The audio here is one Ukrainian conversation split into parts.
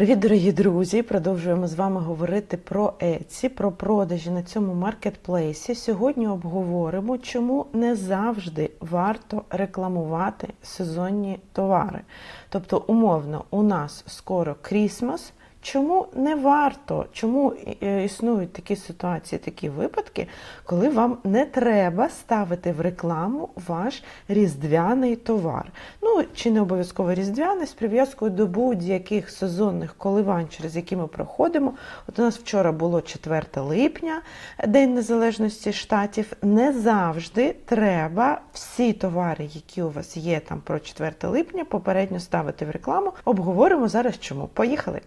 Привіт, дорогі друзі! Продовжуємо з вами говорити про Etsy, про продажі на цьому маркетплейсі. Сьогодні обговоримо, чому не завжди варто рекламувати сезонні товари. Тобто, умовно, у нас скоро Крісмас. Чому не варто? Чому е, існують такі ситуації, такі випадки, коли вам не треба ставити в рекламу ваш різдвяний товар? Ну чи не обов'язково різдвяний з прив'язкою до будь-яких сезонних коливань, через які ми проходимо. От у нас вчора було 4 липня, День Незалежності Штатів. Не завжди треба всі товари, які у вас є там про 4 липня, попередньо ставити в рекламу. Обговоримо зараз, чому. Поїхали!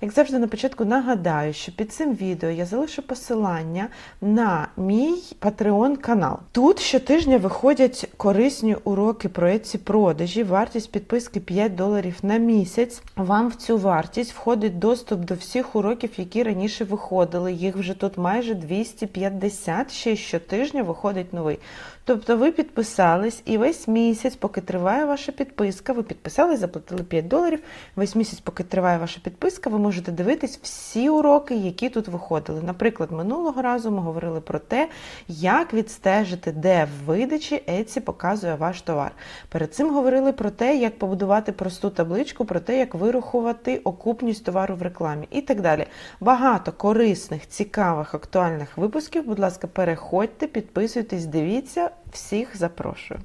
Як завжди на початку нагадаю, що під цим відео я залишу посилання на мій Patreon канал. Тут щотижня виходять корисні уроки про ці продажі. Вартість підписки 5 доларів на місяць. Вам в цю вартість входить доступ до всіх уроків, які раніше виходили. Їх вже тут майже 250, ще щотижня виходить новий. Тобто ви підписались і весь місяць, поки триває ваша підписка, ви підписались, заплатили 5 доларів. Весь місяць, поки триває ваша підписка, ви можете дивитись всі уроки, які тут виходили. Наприклад, минулого разу ми говорили про те, як відстежити, де в видачі Etsy показує ваш товар. Перед цим говорили про те, як побудувати просту табличку, про те, як вирахувати окупність товару в рекламі і так далі. Багато корисних, цікавих, актуальних випусків. Будь ласка, переходьте, підписуйтесь, дивіться. Всіх запрошую.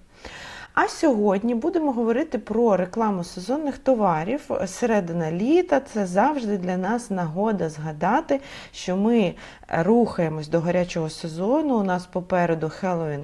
А сьогодні будемо говорити про рекламу сезонних товарів. Середина літа це завжди для нас нагода згадати, що ми рухаємось до гарячого сезону. У нас попереду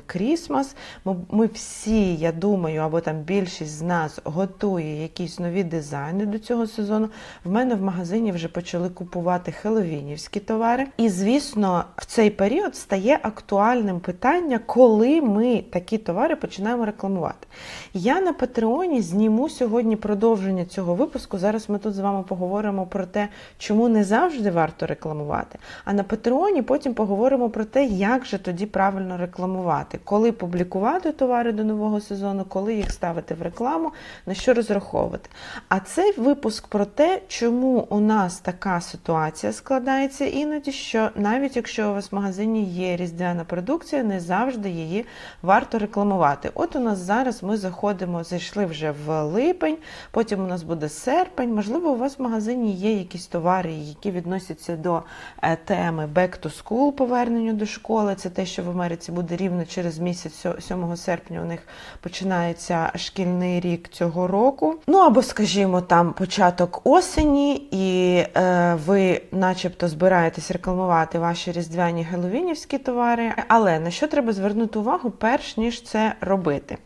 Christmas. Ми, ми всі, я думаю, або там більшість з нас готує якісь нові дизайни до цього сезону. В мене в магазині вже почали купувати хеловінівські товари. І, звісно, в цей період стає актуальним питання, коли ми такі товари починаємо рекламувати. Я на Патреоні зніму сьогодні продовження цього випуску. Зараз ми тут з вами поговоримо про те, чому не завжди варто рекламувати. А на Патреоні потім поговоримо про те, як же тоді правильно рекламувати, коли публікувати товари до нового сезону, коли їх ставити в рекламу, на що розраховувати. А цей випуск про те, чому у нас така ситуація складається іноді, що навіть якщо у вас в магазині є різдвяна продукція, не завжди її варто рекламувати. От у нас зараз зараз ми заходимо, зайшли вже в липень, потім у нас буде серпень. Можливо, у вас в магазині є якісь товари, які відносяться до е, теми Back to School, поверненню до школи. Це те, що в Америці буде рівно через місяць, 7 серпня. У них починається шкільний рік цього року. Ну або, скажімо, там початок осені, і е, ви, начебто, збираєтесь рекламувати ваші різдвяні геловінівські товари. Але на що треба звернути увагу, перш ніж це робити?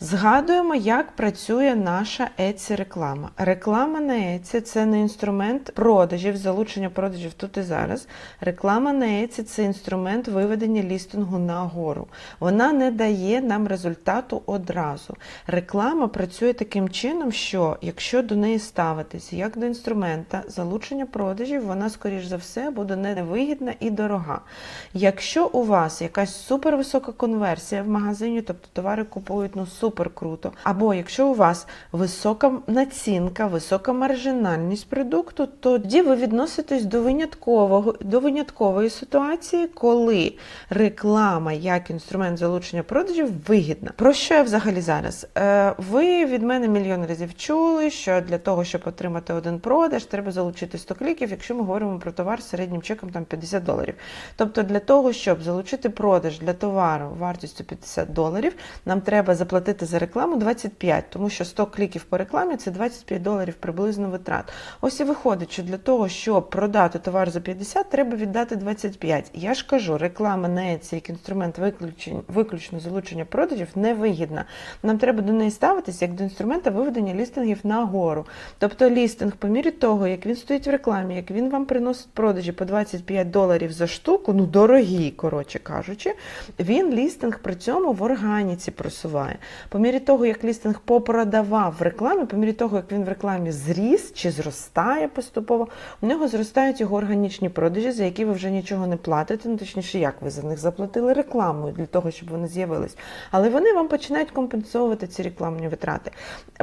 Згадуємо, як працює наша Etsy реклама. Реклама на Etsy – це не інструмент продажів, залучення продажів тут і зараз. Реклама на Etsy – це інструмент виведення лістингу нагору. Вона не дає нам результату одразу. Реклама працює таким чином, що якщо до неї ставитися як до інструмента залучення продажів, вона, скоріш за все, буде невигідна і дорога. Якщо у вас якась супервисока конверсія в магазині, тобто товари купують ну супер круто. Або якщо у вас висока націнка, висока маржинальність продукту, тоді ви відноситесь до виняткового до виняткової ситуації, коли реклама як інструмент залучення продажів вигідна. Про що я взагалі зараз? Е, ви від мене мільйон разів чули, що для того, щоб отримати один продаж, треба залучити 100 кліків, якщо ми говоримо про товар з середнім чеком там 50 доларів. Тобто для того, щоб залучити продаж для товару вартістю 50 доларів, нам треба заплатити заплатити за рекламу 25, тому що 100 кліків по рекламі це 25 доларів приблизно витрат. Ось і виходить, що для того, щоб продати товар за 50, треба віддати 25. Я ж кажу, реклама на Etsy як інструмент виключно залучення продажів невигідна. Нам треба до неї ставитися як до інструмента виведення лістингів нагору. Тобто лістинг, по мірі того, як він стоїть в рекламі, як він вам приносить продажі по 25 доларів за штуку, ну дорогі, коротше кажучи, він лістинг при цьому в органіці просуває. По мірі того, як лістинг попродавав в рекламі, по мірі того, як він в рекламі зріс чи зростає поступово, у нього зростають його органічні продажі, за які ви вже нічого не платите. Ну точніше, як ви за них заплатили рекламою для того, щоб вони з'явились. Але вони вам починають компенсовувати ці рекламні витрати.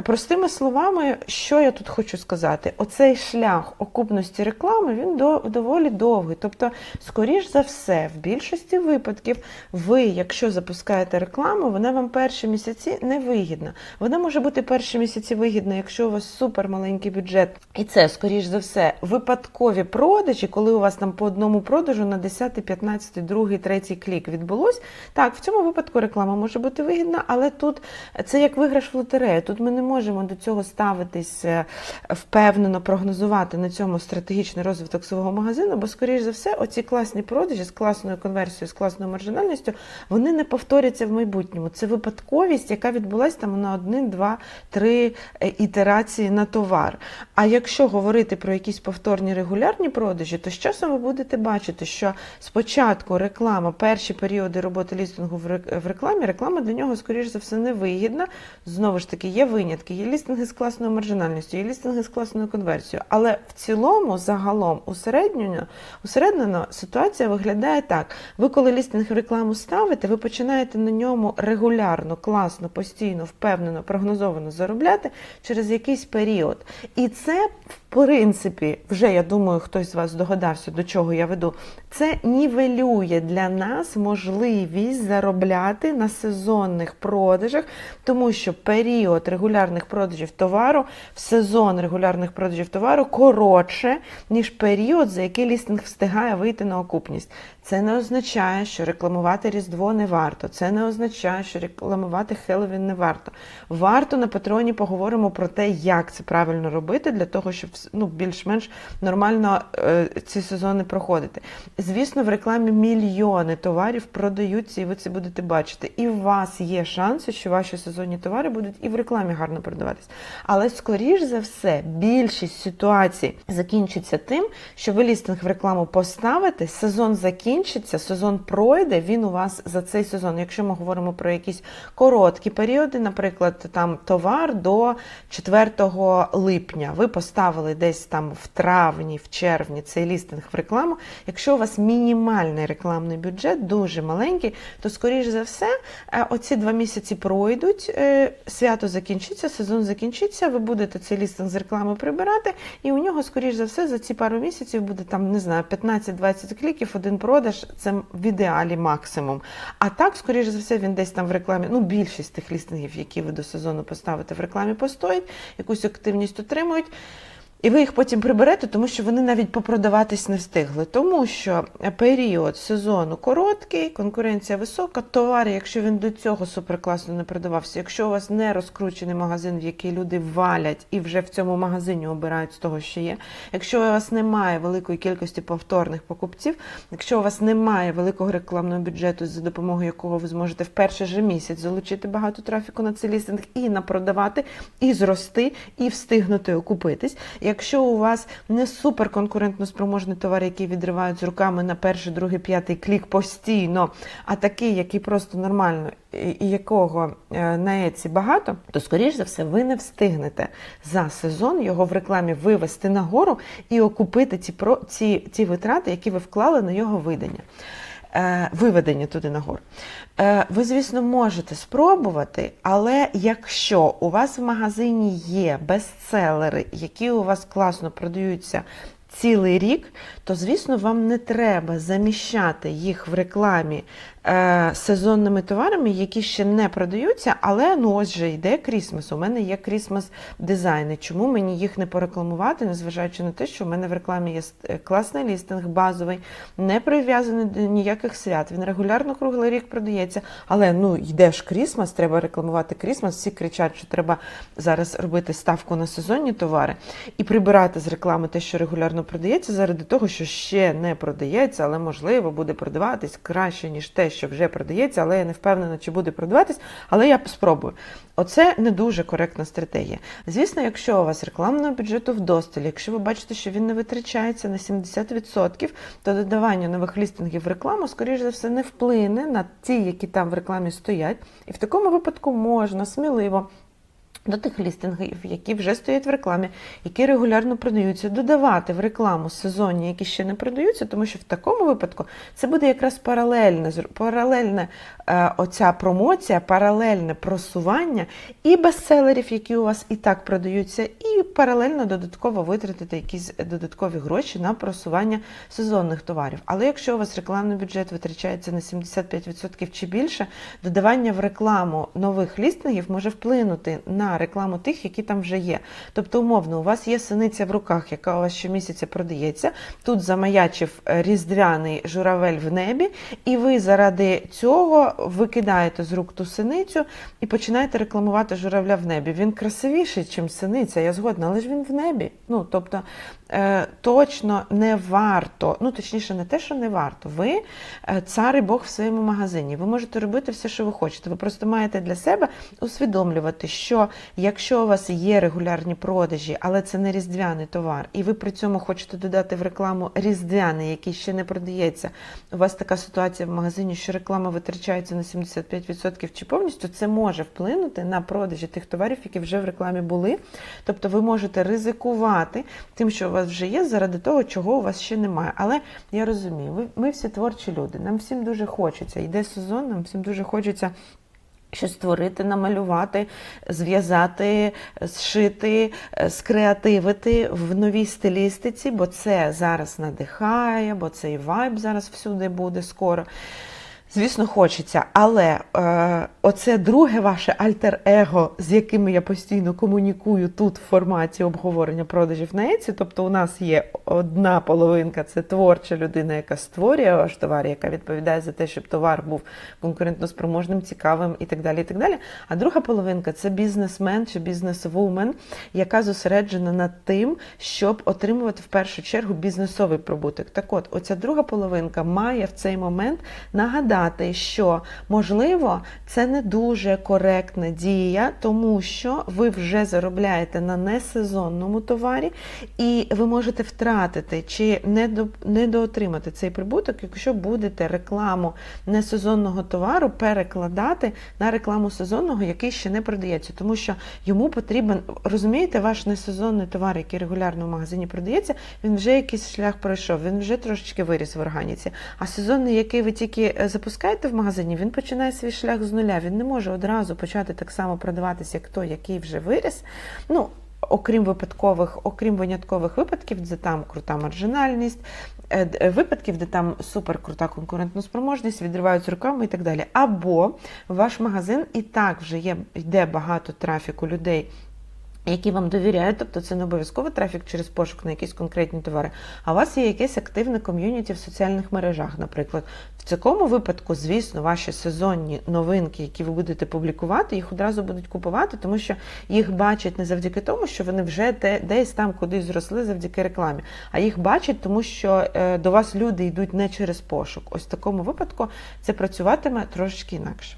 Простими словами, що я тут хочу сказати? Оцей шлях окупності реклами він доволі довгий. Тобто, скоріш за все, в більшості випадків, ви, якщо запускаєте рекламу, вона вам перші місяці не вигідна. Вона може бути перші місяці вигідна, якщо у вас супер маленький бюджет, і це, скоріш за все, випадкові продажі, коли у вас там по одному продажу на 10, 15, 2, 3 клік відбулось. Так, в цьому випадку реклама може бути вигідна, але тут це як виграш в лотерею. Тут ми не можемо до цього ставитись е, впевнено, прогнозувати на цьому стратегічний розвиток свого магазину, бо, скоріш за все, оці класні продажі з класною конверсією, з класною маржинальністю, вони не повторяться в майбутньому. Це випадковість, яка відбулася там на один, два, три е, ітерації на товар. А якщо говорити про якісь повторні регулярні продажі, то з часом ви будете бачити, що спочатку реклама, перші періоди роботи лістингу в рекламі, реклама для нього, скоріш за все, не вигідна. Знову ж таки, є винятки, є лістинги з класною маржинальністю, є лістинги з класною конверсією. Але в цілому, загалом, усередньо, усередньо ситуація виглядає так. Ви, коли лістинг в рекламу ставите, ви починаєте на ньому регулярно, класно, постійно, впевнено, прогнозовано заробляти через якийсь період. І це, в принципі, вже я думаю, хтось з вас здогадався, до чого я веду. Це нівелює для нас можливість заробляти на сезонних продажах, тому що період регулярних продажів товару в сезон регулярних продажів товару коротше, ніж період, за який лістинг встигає вийти на окупність. Це не означає, що рекламувати Різдво не варто. Це не означає, що рекламувати Хеллоуін не варто. Варто на патроні поговоримо про те, як це правильно робити, для того, щоб ну, більш-менш нормально е, ці сезони проходити. Звісно, в рекламі мільйони товарів продаються, і ви це будете бачити. І у вас є шанси, що ваші сезонні товари будуть і в рекламі гарно продаватись. Але скоріш за все, більшість ситуацій закінчиться тим, що ви лістинг в рекламу поставите, сезон закінчиться, сезон пройде. Він у вас за цей сезон. Якщо ми говоримо про якісь короткі періоди, наприклад, там товар до 4 липня, ви поставили десь там в травні, в червні цей лістинг в рекламу. Якщо у вас мінімальний рекламний бюджет, дуже маленький, то скоріш за все, е, оці два місяці пройдуть, е, свято закінчиться, сезон закінчиться, ви будете цей лістинг з реклами прибирати, і у нього, скоріш за все, за ці пару місяців буде там, не знаю, 15-20 кліків, один продаж, це в ідеалі максимум. А так, скоріш за все, він десь там в рекламі, ну, більшість тих лістингів, які ви до сезону поставите в рекламі, постоїть, якусь активність отримують. І ви їх потім приберете, тому що вони навіть попродаватись не встигли. Тому що період сезону короткий, конкуренція висока. Товар, якщо він до цього суперкласно не продавався, якщо у вас не розкручений магазин, в який люди валять і вже в цьому магазині обирають з того, що є. Якщо у вас немає великої кількості повторних покупців, якщо у вас немає великого рекламного бюджету, за допомогою якого ви зможете в перший же місяць залучити багато трафіку на цей лістинг і напродавати, і зрости, і встигнути окупитись. Якщо у вас не супер конкурентно спроможний товар, який відривають з руками на перший, другий, п'ятий клік постійно, а такий, який просто нормально, і якого е, на Еці багато, то скоріш за все ви не встигнете за сезон його в рекламі вивести нагору і окупити ці, ці, ці витрати, які ви вклали на його видання. Е, Виведення туди нагору. Е, Ви, звісно, можете спробувати, але якщо у вас в магазині є бестселери, які у вас класно продаються цілий рік, то, звісно, вам не треба заміщати їх в рекламі е, сезонними товарами, які ще не продаються, але ну ось же йде крісмас. У мене є крісмас дизайни. Чому мені їх не порекламувати, незважаючи на те, що в мене в рекламі є е, класний лістинг, базовий, не прив'язаний до ніяких свят. Він регулярно круглий рік продається. Але ну йде ж крісмас, треба рекламувати крісмас. Всі кричать, що треба зараз робити ставку на сезонні товари і прибирати з реклами те, що регулярно продається, заради того, що ще не продається, але можливо буде продаватись краще, ніж те, що вже продається, але я не впевнена, чи буде продаватись, але я спробую. Оце не дуже коректна стратегія. Звісно, якщо у вас рекламного бюджету вдосталь, якщо ви бачите, що він не витрачається на 70%, то додавання нових лістингів в рекламу, скоріш за все, не вплине на ті, які там в рекламі стоять. І в такому випадку можна сміливо. До тих лістингів, які вже стоять в рекламі, які регулярно продаються, додавати в рекламу сезонні, які ще не продаються, тому що в такому випадку це буде якраз паралельне, паралельне е, оця промоція, паралельне просування і бестселерів, які у вас і так продаються, і паралельно додатково витратити якісь додаткові гроші на просування сезонних товарів. Але якщо у вас рекламний бюджет витрачається на 75% чи більше, додавання в рекламу нових лістингів може вплинути на рекламу тих, які там вже є. Тобто, умовно, у вас є синиця в руках, яка у вас щомісяця продається. Тут замаячив різдвяний журавель в небі, і ви заради цього викидаєте з рук ту синицю і починаєте рекламувати журавля в небі. Він красивіший, ніж синиця, я згодна, але ж він в небі. Ну, тобто, е, точно не варто, ну точніше, не те, що не варто. Ви е, цар і Бог в своєму магазині. Ви можете робити все, що ви хочете. Ви просто маєте для себе усвідомлювати, що якщо у вас є регулярні продажі, але це не різдвяний товар, і ви при цьому хочете додати в рекламу різдвяний, який ще не продається. У вас така ситуація в магазині, що реклама витрачається на 75% чи повністю, це може вплинути на продажі тих товарів, які вже в рекламі були. Тобто ви можете ризикувати тим, що у вас вже є, заради того, чого у вас ще немає. Але я розумію, ми всі творчі люди. Нам всім дуже хочеться. Йде сезон, нам всім дуже хочеться. Щось створити, намалювати, зв'язати, зшити, скреативити в новій стилістиці, бо це зараз надихає, бо цей вайб зараз всюди буде скоро. Звісно, хочеться, але е, оце друге ваше альтер-его, з якими я постійно комунікую тут в форматі обговорення продажів на Еці. Тобто, у нас є одна половинка це творча людина, яка створює ваш товар, яка відповідає за те, щоб товар був конкурентноспроможним, цікавим і так далі. і так далі. А друга половинка це бізнесмен чи бізнесвумен, яка зосереджена над тим, щоб отримувати в першу чергу бізнесовий прибуток. Так от, оця друга половинка має в цей момент нагадати що можливо це не дуже коректна дія, тому що ви вже заробляєте на несезонному товарі, і ви можете втратити чи недоотримати цей прибуток, якщо будете рекламу несезонного товару перекладати на рекламу сезонного, який ще не продається, тому що йому потрібен, розумієте, ваш несезонний товар, який регулярно в магазині продається, він вже якийсь шлях пройшов, він вже трошечки виріс в органіці. А сезонний, який ви тільки запускаєте в магазині, він починає свій шлях з нуля. Він не може одразу почати так само продаватися, як той, який вже виріс. Ну, Окрім випадкових, окрім виняткових випадків, де там крута маржинальність, випадків, де там суперкрута конкурентноспроможність, відривають руками і так далі. Або ваш магазин і так вже є, йде багато трафіку людей які вам довіряють, тобто це не обов'язково трафік через пошук на якісь конкретні товари, а у вас є якесь активне ком'юніті в соціальних мережах, наприклад. В такому випадку, звісно, ваші сезонні новинки, які ви будете публікувати, їх одразу будуть купувати, тому що їх бачать не завдяки тому, що вони вже десь там кудись зросли завдяки рекламі, а їх бачать, тому що е, до вас люди йдуть не через пошук. Ось в такому випадку це працюватиме трошечки інакше.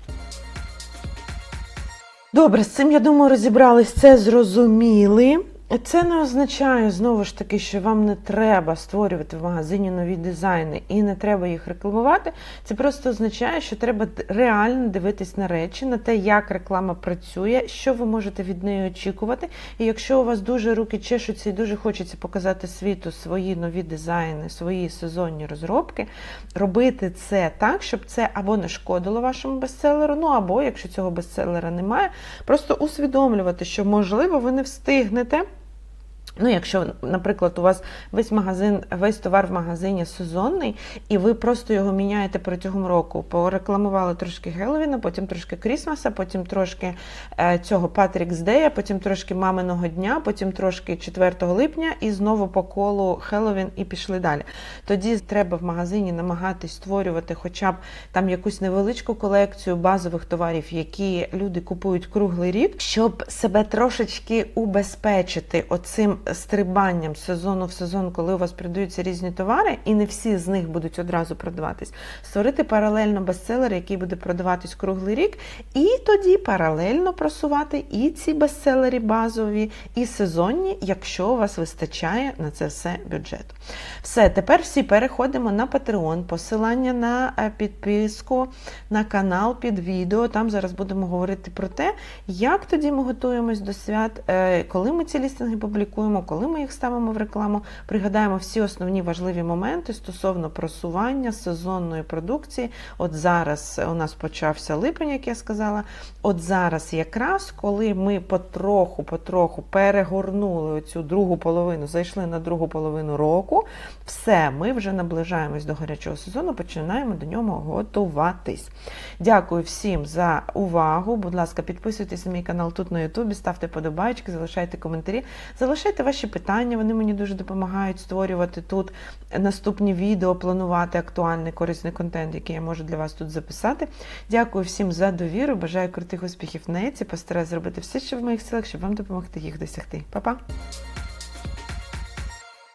Добре, з цим я думаю, розібрались, це зрозуміли. Це не означає знову ж таки, що вам не треба створювати в магазині нові дизайни і не треба їх рекламувати. Це просто означає, що треба реально дивитись на речі, на те, як реклама працює, що ви можете від неї очікувати. І якщо у вас дуже руки чешуться і дуже хочеться показати світу свої нові дизайни, свої сезонні розробки, робити це так, щоб це або не шкодило вашому бестселеру, ну або якщо цього бестселера немає, просто усвідомлювати, що можливо ви не встигнете. Ну, якщо, наприклад, у вас весь магазин, весь товар в магазині сезонний, і ви просто його міняєте протягом року, порекламували трошки Геловіна, потім трошки Крісмаса, потім трошки е, цього Патрікс Дея, потім трошки маминого дня, потім трошки 4 липня, і знову по колу Хеллоуін і пішли далі. Тоді треба в магазині намагатись створювати хоча б там якусь невеличку колекцію базових товарів, які люди купують круглий рік, щоб себе трошечки убезпечити оцим цим стрибанням з сезону в сезон, коли у вас продаються різні товари, і не всі з них будуть одразу продаватись, створити паралельно бестселер, який буде продаватись круглий рік, і тоді паралельно просувати і ці бестселери базові, і сезонні, якщо у вас вистачає на це все бюджету. Все, тепер всі переходимо на Patreon, посилання на е, підписку на канал під відео. Там зараз будемо говорити про те, як тоді ми готуємось до свят, е, коли ми ці лістинги публікуємо, коли ми їх ставимо в рекламу. Пригадаємо всі основні важливі моменти стосовно просування сезонної продукції. От зараз у нас почався липень, як я сказала. От зараз, якраз коли ми потроху, потроху перегорнули оцю другу половину, зайшли на другу половину року, все, ми вже наближаємось до гарячого сезону, починаємо до нього готуватись. Дякую всім за увагу. Будь ласка, підписуйтесь на мій канал тут на Ютубі, ставте подобайки, залишайте коментарі, залишайте ваші питання. Вони мені дуже допомагають створювати тут наступні відео, планувати актуальний корисний контент, який я можу для вас тут записати. Дякую всім за довіру. Бажаю крутих успіхів на еці. Постараюсь зробити все, що в моїх силах, щоб вам допомогти їх досягти. Па-па!